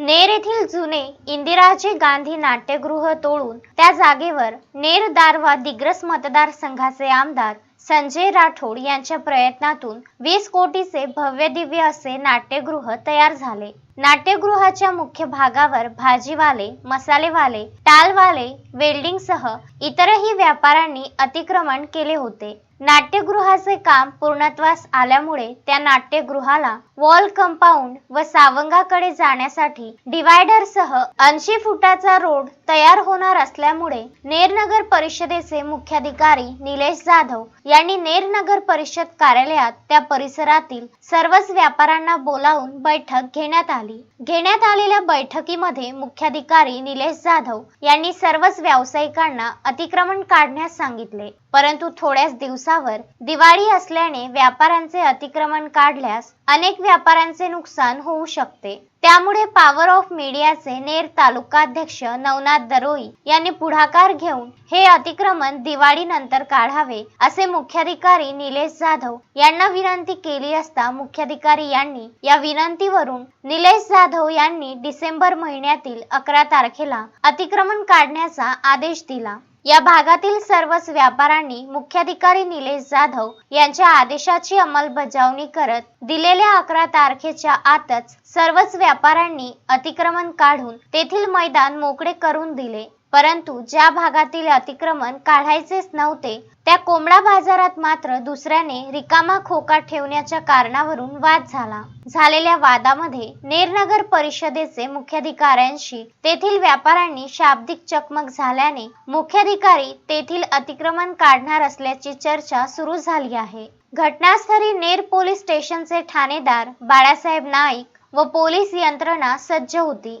नेर येथील जुने इंदिराजी गांधी नाट्यगृह तोडून त्या जागेवर नेर दारवा दिग्रस मतदारसंघाचे आमदार संजय राठोड यांच्या प्रयत्नातून वीस कोटीचे भव्य दिव्य असे नाट्यगृह तयार झाले. नाट्यगृहाच्या मुख्य भागावर भाजीवाले मसालेवाले टालवाले वेल्डिंगसह इतरही व्यापाऱ्यांनी अतिक्रमण केले होते. नाट्यगृहाचे काम पूर्णत्वास आल्यामुळे त्या नाट्यगृहाला वॉल कंपाऊंड व सावंगाकडे जाण्यासाठी डिवायडरसह ऐंशी फुटाचा रोड तयार होणार असल्यामुळे नेरनगर परिषदेचे मुख्याधिकारी निलेश जाधव यांनी नेरनगर परिषद कार्यालयात त्या परिसरातील सर्वच व्यापाऱ्यांना बोलावून बैठक घेण्यात आली. घेण्यात आलेल्या बैठकीमध्ये मुख्याधिकारी निलेश जाधव यांनी सर्वच व्यावसायिकांना अतिक्रमण काढण्यास सांगितले. परंतु थोड्याच दिवसावर दिवाळी असल्याने व्यापाऱ्यांचे अतिक्रमण काढल्यास अनेक व्यापाऱ्यांचे नुकसान होऊ शकते. त्यामुळे पॉवर ऑफ मीडियाचे नेर तालुकाध्यक्ष नवनाथ दरोई यांनी पुढाकार घेऊन हे अतिक्रमण दिवाळीनंतर काढावे असे मुख्याधिकारी निलेश जाधव यांना विनंती केली असता मुख्याधिकारी यांनी या विनंतीवरून निलेश जाधव यांनी डिसेंबर महिन्यातील अकरा तारखेला अतिक्रमण काढण्याचा आदेश दिला. या भागातील सर्वच व्यापाऱ्यांनी मुख्याधिकारी निलेश जाधव यांच्या आदेशाची अंमलबजावणी करत दिलेल्या अकरा तारखेच्या आतच सर्वच व्यापाऱ्यांनी अतिक्रमण काढून तेथील मैदान मोकळे करून दिले. परंतु ज्या भागातील अतिक्रमण काढायचेच नव्हते त्या कोंबडा बाजारात मात्र दुसऱ्याने रिकामा खोका ठेवण्याच्या कारणावरून वाद झाला. झालेल्या वादामध्ये नेरनगर परिषदेचे मुख्याधिकाऱ्यांशी तेथील व्यापाऱ्यांनी शाब्दिक चकमक झाल्याने मुख्याधिकारी तेथील अतिक्रमण काढणार असल्याची चर्चा सुरू झाली आहे. घटनास्थळी नेर पोलीस स्टेशनचे ठाणेदार बाळासाहेब नाईक व पोलीस यंत्रणा सज्ज होती.